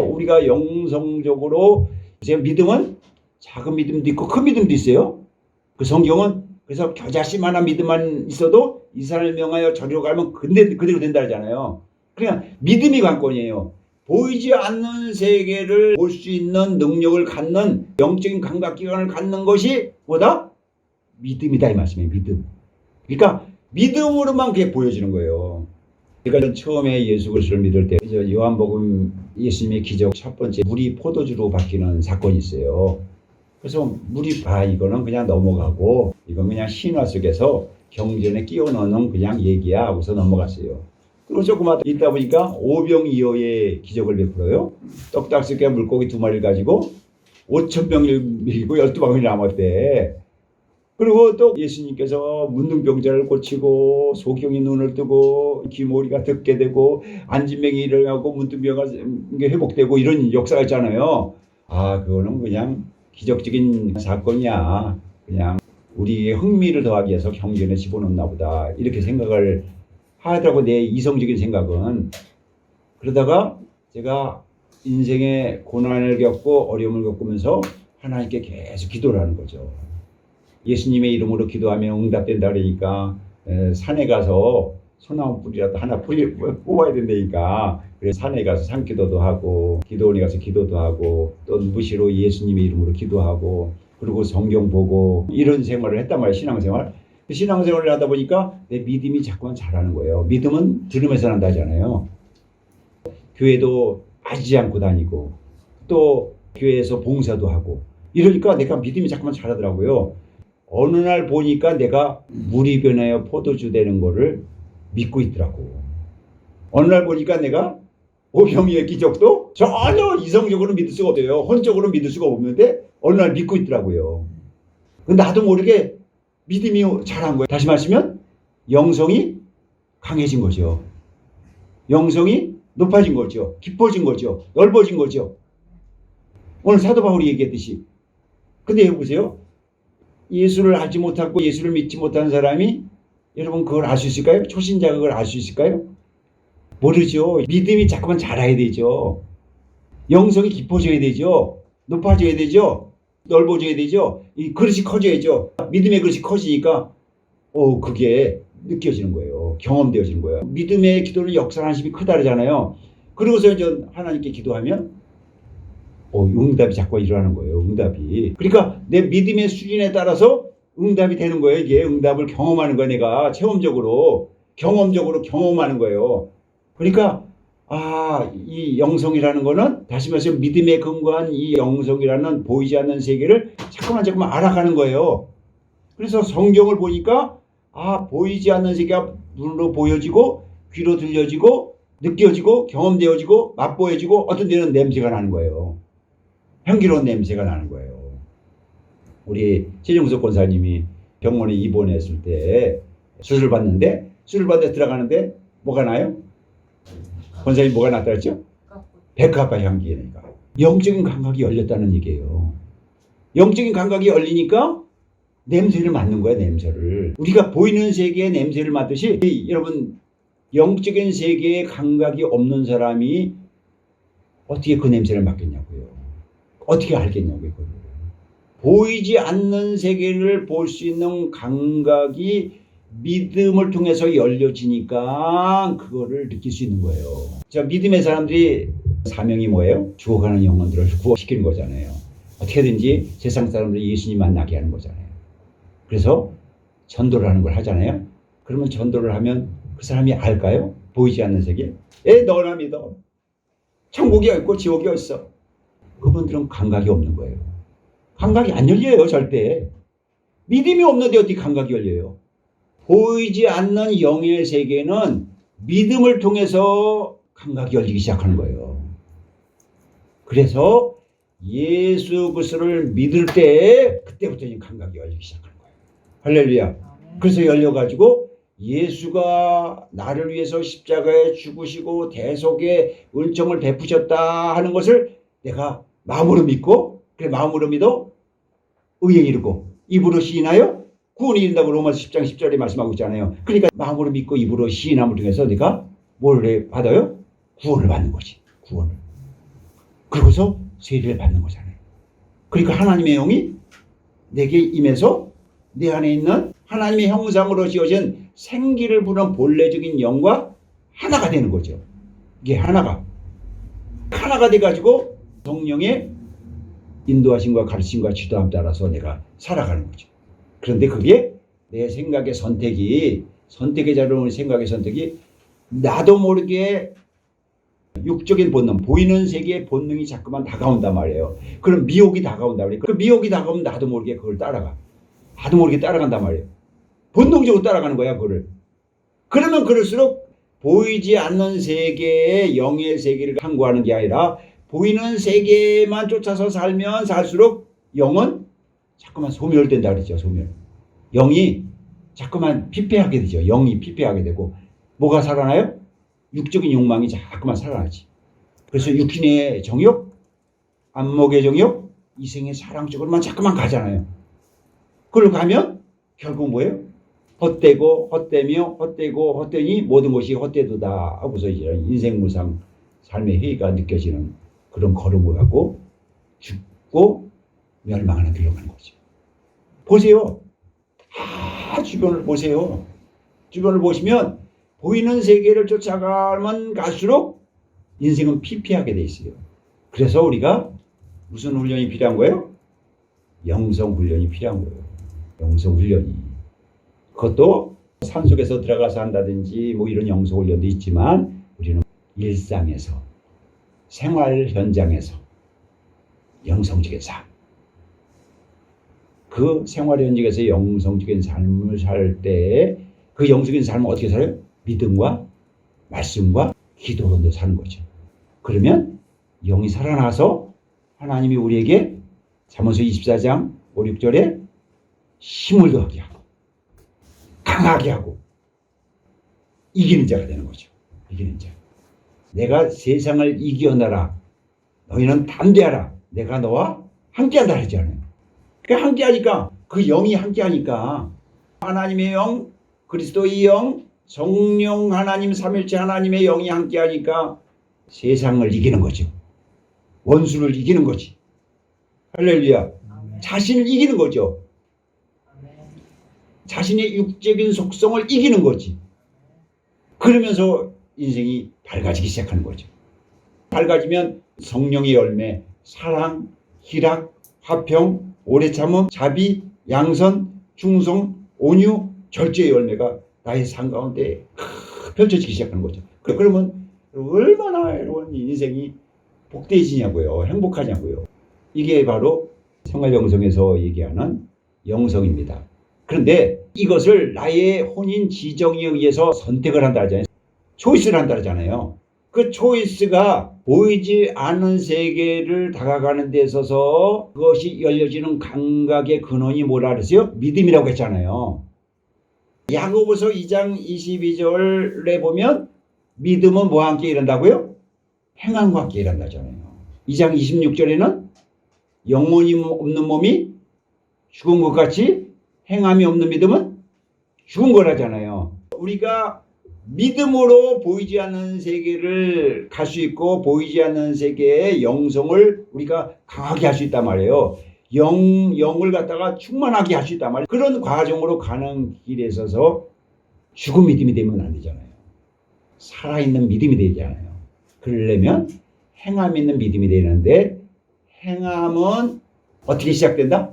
우리가 영성적으로 이제 믿음은 작은 믿음도 있고 큰 믿음도 있어요. 그 성경은 그래서 겨자씨만한 믿음만 있어도 이 사람을 명하여 저리로 가면 근데 그대로 된다 하잖아요. 그러니까 믿음이 관건이에요. 보이지 않는 세계를 볼 수 있는 능력을 갖는 영적인 감각 기관을 갖는 것이 뭐다? 믿음이다 이 말씀이에요. 믿음. 그러니까 믿음으로만 그게 보여지는 거예요. 그러니까 처음에 예수 그리스도를 믿을 때 요한복음 예수님의 기적 첫 번째 물이 포도주로 바뀌는 사건이 있어요. 그래서 물이 아 이거는 그냥 넘어가고 이건 그냥 신화 속에서 경전에 끼워 넣는 그냥 얘기야 하고서 넘어갔어요. 그리고 조금 있다 보니까 오병이어의 기적을 베풀어요. 떡닥스게 물고기 두 마리를 가지고 5천 명을 밀고 12방울이 남았대. 그리고 또 예수님께서 문둥병자를 고치고 소경이 눈을 뜨고 귀머리가 듣게 되고 안진병이 일어나고 문둥병가 회복되고 이런 역사가 있잖아요. 아 그거는 그냥 기적적인 사건이야. 그냥 우리의 흥미를 더하기 위해서 경전에 집어넣나 보다 이렇게 생각을 하더라고 내 이성적인 생각은 그러다가 제가 인생의 고난을 겪고 어려움을 겪으면서 하나님께 계속 기도를 하는 거죠. 예수님의 이름으로 기도하면 응답된다 그러니까 에, 산에 가서 소나무 뿌리라도 하나 뿌리, 뽑아야 된다니까. 그래서 산에 가서 산기도도 하고 기도원에 가서 기도도 하고 또 무시로 예수님의 이름으로 기도하고 그리고 성경 보고 이런 생활을 했단 말이에요 신앙생활. 그 신앙생활을 하다 보니까 내 믿음이 자꾸만 자라는 거예요. 믿음은 들으면서 난다 하잖아요. 교회도 빠지지 않고 다니고 또 교회에서 봉사도 하고. 이러니까 내가 믿음이 자꾸만 자라더라고요 어느 날 보니까 내가 물이 변하여 포도주 되는 거를 믿고 있더라고. 어느 날 보니까 내가 오병이의 기적도 전혀 이성적으로 믿을 수가 없어요. 혼적으로 믿을 수가 없는데 어느 날 믿고 있더라고요. 그 나도 모르게 믿음이 자란 거예요. 다시 말하면 영성이 강해진 거죠. 영성이 높아진 거죠. 깊어진 거죠. 넓어진 거죠. 오늘 사도 바울이 얘기했듯이. 근데 해보세요. 예수를 알지 못하고 예수를 믿지 못하는 사람이 여러분 그걸 알 수 있을까요? 초신자가 그걸 알 수 있을까요? 모르죠. 믿음이 자꾸만 자라야 되죠. 영성이 깊어져야 되죠. 높아져야 되죠. 넓어져야 되죠. 이 그릇이 커져야죠. 믿음의 그릇이 커지니까 어 그게 느껴지는 거예요. 경험되어지는 거예요. 믿음의 기도는 역사하는 힘이 크다르잖아요. 그러고서 이제 하나님께 기도하면 어, 응답이 자꾸 일어나는 거예요. 응답이. 그러니까 내 믿음의 수준에 따라서 응답이 되는 거예요. 이게 응답을 경험하는 거야. 내가 체험적으로 경험적으로 경험하는 거예요. 그러니까 아, 이 영성이라는 거는 다시 말해서 믿음에 근거한 이 영성이라는 보이지 않는 세계를 자꾸만 자꾸만 알아가는 거예요. 그래서 성경을 보니까 아, 보이지 않는 세계가 눈으로 보여지고 귀로 들려지고 느껴지고 경험되어지고 맛보여지고 어떤 데는 냄새가 나는 거예요. 향기로운 냄새가 나는 거예요. 우리 최정석 권사님이 병원에 입원했을 때 수술 받는데 수술 받는데 들어가는데 뭐가 나요? 권사님 뭐가 났다 그랬죠? 백합과 향기니까 영적인 감각이 열렸다는 얘기예요. 영적인 감각이 열리니까 냄새를 맡는 거야 냄새를. 우리가 보이는 세계의 냄새를 맡듯이 이, 여러분 영적인 세계의 감각이 없는 사람이 어떻게 그 냄새를 맡겠냐고요. 어떻게 알겠냐고요. 그걸. 보이지 않는 세계를 볼 수 있는 감각이 믿음을 통해서 열려지니까 그거를 느낄 수 있는 거예요. 자, 믿음의 사람들이 사명이 뭐예요? 죽어가는 영혼들을 구원시키는 거잖아요. 어떻게든지 세상 사람들이 예수님 만나게 하는 거잖아요. 그래서 전도를 하는 걸 하잖아요. 그러면 전도를 하면 그 사람이 알까요? 보이지 않는 세계? 에, 너나 믿어. 천국이 있고 지옥이 있어. 그분들은 감각이 없는 거예요. 감각이 안 열려요, 절대. 믿음이 없는데 어떻게 감각이 열려요? 보이지 않는 영의 세계는 믿음을 통해서 감각이 열리기 시작하는 거예요. 그래서 예수 그리스도를 믿을 때 그때부터 이 감각이 열리기 시작하는 거예요. 할렐루야. 그래서 열려 가지고 예수가 나를 위해서 십자가에 죽으시고 대속의 은총을 베푸셨다 하는 것을 내가 마음으로 믿고 그래 마음으로 믿어 의에 이르고 입으로 시인하여 구원이 이른다고 로마서 10장 10절에 말씀하고 있잖아요. 그러니까 마음으로 믿고 입으로 시인함을 통해서 내가 뭘 받아요? 구원을 받는 거지. 구원을. 그러고서 세례를 받는 거잖아요. 그러니까 하나님의 영이 내게 임해서 내 안에 있는 하나님의 형상으로 지어진 생기를 부는 본래적인 영과 하나가 되는 거죠. 이게 하나가 하나가 돼가지고 성령의 인도하심과 가르침과 지도함 따라서 내가 살아가는 거죠. 그런데 그게 내 생각의 선택이 선택의 자료는 생각의 선택이 나도 모르게 육적인 본능, 보이는 세계의 본능이 자꾸만 다가온단 말이에요. 그럼 미혹이 다가온단 말이에요. 그 미혹이 다가오면 나도 모르게 그걸 따라가. 나도 모르게 따라간단 말이에요. 본능적으로 따라가는 거야, 그거를. 그러면 그럴수록 보이지 않는 세계의 영의 세계를 탐구하는 게 아니라 보이는 세계만 쫓아서 살면 살수록 영은 자꾸만 소멸된다 그랬죠, 소멸. 영이 자꾸만 피폐하게 되죠. 영이 피폐하게 되고 뭐가 살아나요? 육적인 욕망이 자꾸만 살아나지. 그래서 육신의 정욕, 안목의 정욕, 이생의 사랑 쪽으로만 자꾸만 가잖아요. 그걸 가면 결국 뭐예요? 헛되고 헛되며 헛되고 헛되니 모든 것이 헛되도다 하고서 이제 인생 무상 삶의 회의가 느껴지는 그런 걸음을 하고 죽고 멸망하는 길로 가는 거죠. 보세요. 다 주변을 보세요. 주변을 보시면 보이는 세계를 쫓아가면 갈수록 인생은 피폐하게 돼 있어요. 그래서 우리가 무슨 훈련이 필요한 거예요? 영성 훈련이 필요한 거예요. 영성 훈련이. 그것도 산속에서 들어가서 한다든지 뭐 이런 영성 훈련도 있지만 우리는 일상에서 생활 현장에서 영성적인 삶. 그 생활 현장에서 영성적인 삶을 살때그 영성적인 삶을 어떻게 살아요? 믿음과 말씀과 기도로 사는 거죠. 그러면 영이 살아나서 하나님이 우리에게 잠언서 24장 5, 6절에 힘을 더하게 하고 강하게 하고 이기는 자가 되는 거죠. 이기는 자. 내가 세상을 이겨내라. 너희는 담대하라. 내가 너와 함께한다 했잖아요. 그 함께하니까 그 영이 함께하니까 하나님의 영, 그리스도의 영, 성령 하나님 삼일체 하나님의 영이 함께하니까 세상을 이기는 거죠. 원수를 이기는 거지. 할렐루야. 자신을 이기는 거죠. 자신의 육적인 속성을 이기는 거지. 그러면서 인생이 밝아지기 시작하는 거죠. 밝아지면 성령의 열매, 사랑, 희락, 화평, 오래 참음, 자비, 양선, 충성, 온유, 절제의 열매가 나의 삶 가운데 펼쳐지기 시작하는 거죠. 그- 그러면 얼마나 여러분 인생이 복되해지냐고요. 행복하냐고요. 이게 바로 생활영성에서 얘기하는 영성입니다. 그런데 이것을 나의 혼인 지정에 의해서 선택을 한다 하잖아요. 초이스를 한다 하잖아요. 그 초이스가 보이지 않는 세계를 다가가는 데 있어서 그것이 열려지는 감각의 근원이 뭐라 그랬어요? 믿음이라고 했잖아요. 야고보서 2장 22절에 보면 믿음은 뭐와 함께 일한다고요? 행함과 함께 일한다잖아요. 2장 26절에는 영혼이 없는 몸이 죽은 것 같이 행함이 없는 믿음은 죽은 거라잖아요. 우리가 믿음으로 보이지 않는 세계를 갈 수 있고 보이지 않는 세계의 영성을 우리가 강하게 할 수 있단 말이에요. 영, 영을 갖다가 충만하게 할 수 있단 말이에요. 그런 과정으로 가는 길에 있어서 죽은 믿음이 되면 안 되잖아요. 살아있는 믿음이 되잖아요. 그러려면 행함 있는 믿음이 되는데 행함은 어떻게 시작된다?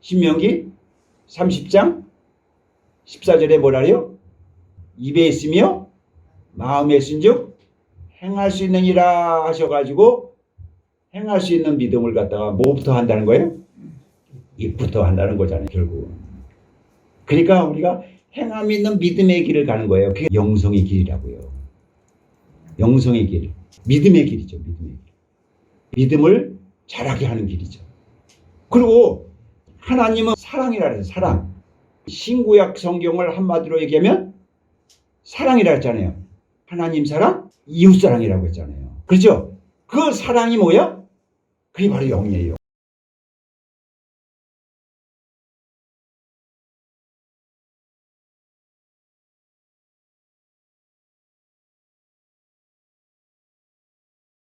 신명기 30장 14절에 뭐라요? 입에 있으며 마음에 쓴즉 행할 수 있느니라 하셔가지고 행할 수 있는 믿음을 갖다가 뭐부터 한다는 거예요? 입부터 한다는 거잖아요 결국 그러니까 우리가 행함 있는 믿음의 길을 가는 거예요. 그게 영성의 길이라고요. 영성의 길. 믿음의 길이죠 믿음의 길. 믿음을 자라게 하는 길이죠. 그리고 하나님은 사랑이라 그래요 사랑. 신구약 성경을 한마디로 얘기하면 사랑이라 했잖아요. 하나님 사랑, 이웃 사랑이라고 했잖아요. 그렇죠? 그 사랑이 뭐야? 그게 바로 영이에요.